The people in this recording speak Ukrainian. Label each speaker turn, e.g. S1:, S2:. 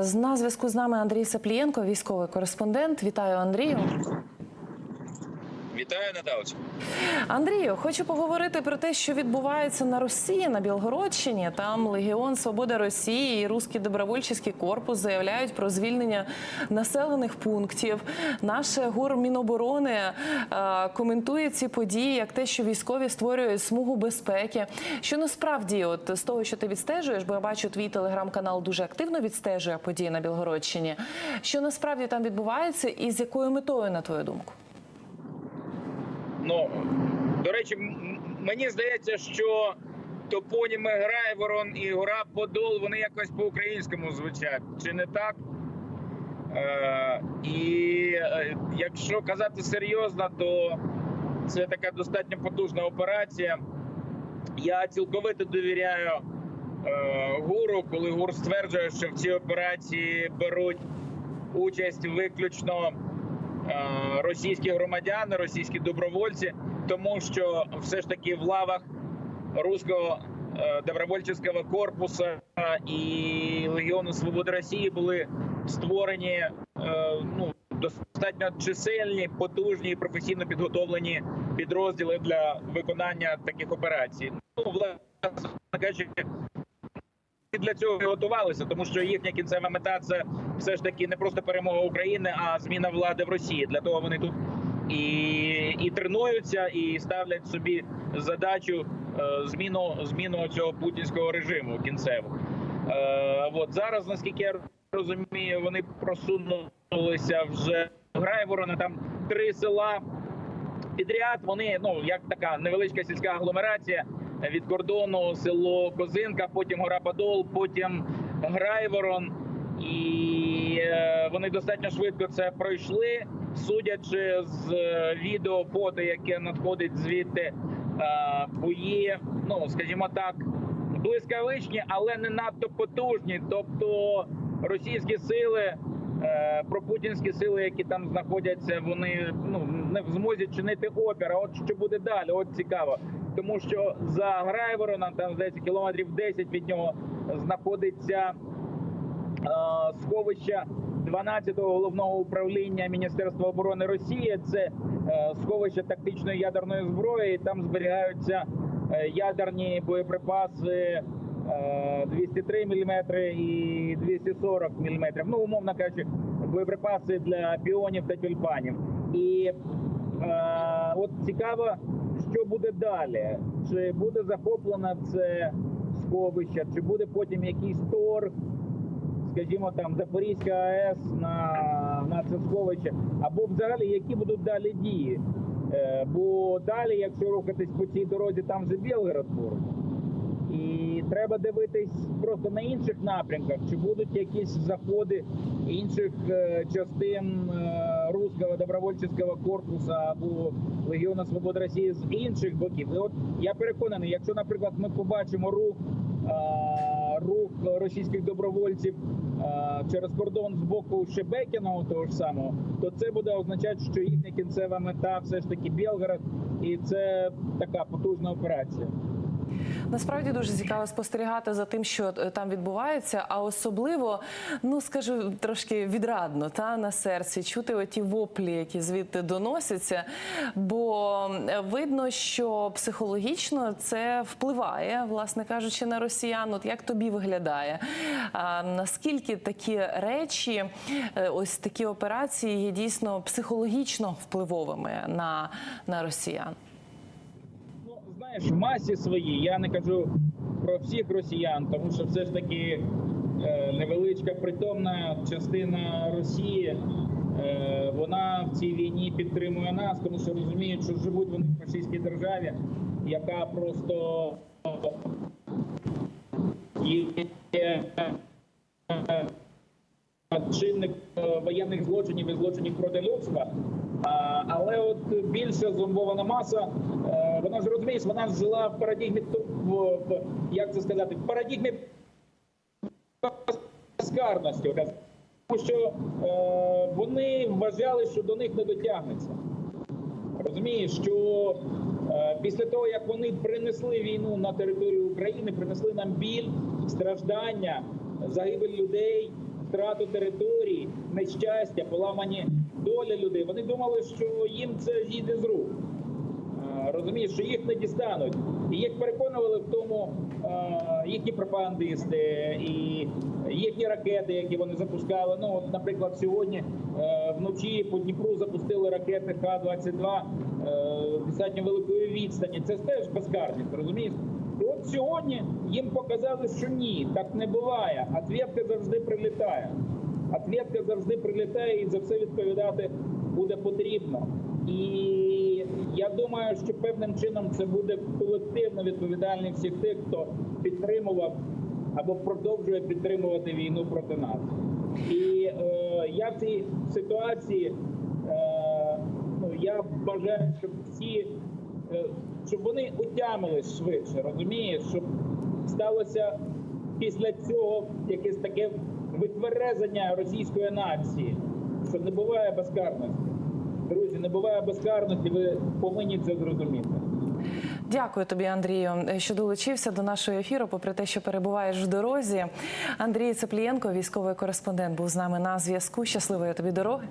S1: З на зв'язку з нами Андрій Саплієнко, військовий кореспондент. Вітаю, Андрію.
S2: Вітаю, Наталочка.
S1: Андрію, хочу поговорити про те, що відбувається на Росії на Білгородщині. Там Легіон Свобода Росії і Руський добровольчий корпус заявляють про звільнення населених пунктів. Наше гур Міноборони е, коментує ці події як те, що військові створюють смугу безпеки. Що насправді, от з того, що ти відстежуєш, бо я бачу, твій телеграм-канал дуже активно відстежує події на Білгородщині. Що насправді там відбувається, і з якою метою, на твою думку?
S2: Ну до речі, мені здається, що топоніми Грайворон і Гора Подол вони якось по-українському звучать. Чи не так? Е, і е, якщо казати серйозно, то це така достатньо потужна операція. Я цілковито довіряю е, гуру, коли гур стверджує, що в цій операції беруть участь виключно російські громадяни, російські добровольці, тому що все ж таки в лавах руського е, добровольчого корпусу і Легіону Свободи Росії були створені е, ну, достатньо чисельні, потужні і професійно підготовлені підрозділи для виконання таких операцій. Ну, власне кажучи, для цього і готувалися, тому що їхня кінцева мета це все ж таки не просто перемога України, а зміна влади в Росії. Для того вони тут і, і тренуються, і ставлять собі задачу е, зміну зміну цього путінського режиму кінцевого. Е, от зараз, наскільки я розумію, вони просунулися вже в Грайворона, там три села підряд. Вони ну як така невеличка сільська агломерація від кордону село Козинка, потім гора Подол, потім Грайворон. І е, вони достатньо швидко це пройшли. Судячи з е, відео фото, яке надходить звідти, е, бої, ну скажімо так, блискавичні, але не надто потужні. Тобто російські сили, пропутінські сили, які там знаходяться, вони ну не в змозі чинити опір. А от що буде далі? От цікаво, тому що за Грайвороном, там здається кілометрів 10 від нього знаходиться е, сховища 12-го головного управління Міністерства оборони Росії. Це е, сховище тактичної ядерної зброї. і Там зберігаються е, ядерні боєприпаси. Е, 203 мм і 240 мм. Ну, умовно кажучи, боєприпаси для піонів та тюльпанів. І е, от цікаво, що буде далі. Чи буде захоплено це сховище, чи буде потім якийсь торг, скажімо, там Запорізька АЕС на, на це сховище, або взагалі які будуть далі дії. Е, бо далі, якщо рухатись по цій дорозі, там вже Білгород поруч. І треба дивитись просто на інших напрямках, чи будуть якісь заходи інших е, частин е, руського добровольчого корпусу або Легіону Свободи Росії з інших боків. І от я переконаний, якщо, наприклад, ми побачимо рух, е, рух російських добровольців через кордон з боку Шебекіного, того ж самого, то це буде означати, що їхня кінцева мета все ж таки Білгород, і це така потужна операція.
S1: Насправді дуже цікаво спостерігати за тим, що е, там відбувається, а особливо, ну скажу трошки відрадно та на серці чути оті воплі, які звідти доносяться. Бо е, видно, що психологічно це впливає, власне кажучи, на росіян. От як тобі виглядає? А наскільки такі речі, е, ось такі операції є дійсно психологічно впливовими на, на росіян?
S2: Ну, знаєш, в масі своїй я не кажу про всіх росіян, тому що все ж таки е, невеличка притомна частина Росії. е, Вона в цій війні підтримує нас, тому що розуміють, що живуть вони в російській державі, яка просто є е, чинник е, воєнних злочинів і злочинів проти людства. Але от більша зомбована маса, е, вона ж розумієш, вона жила в парадігмі як це сказати, в парадігмі скарності. Тому що е, вони вважали, що до них не дотягнеться. Розумієш, що е, після того, як вони принесли війну на територію України, принесли нам біль, страждання, загибель людей, втрату територій, нещастя, поламані долі людей. Вони думали, що їм це зійде з рук. Розумієш, що їх не дістануть. І їх переконували в тому їхні пропагандисти і їхні ракети, які вони запускали. Ну, от, наприклад, сьогодні е, вночі по Дніпру запустили ракети Х-22 е, достатньо великої відстані. Це теж безкарність, розумієш? От сьогодні їм показали, що ні, так не буває. Ответка завжди прилітає. Ответка завжди прилітає і за все відповідати буде потрібно. І я думаю, що певним чином це буде колективна відповідальність всіх тих, хто підтримував або продовжує підтримувати війну проти нас. І е, я в цій ситуації е, ну, я бажаю, щоб всі е, щоб вони утямились швидше, розумієш, щоб сталося після цього якесь таке витверезення російської нації, що не буває безкарності. Друзі, не буває безкарності, ви повинні це зрозуміти.
S1: Дякую тобі, Андрію, що долучився до нашого ефіру, попри те, що перебуваєш в дорозі. Андрій Цеплієнко, військовий кореспондент, був з нами на зв'язку. Щасливої тобі дороги.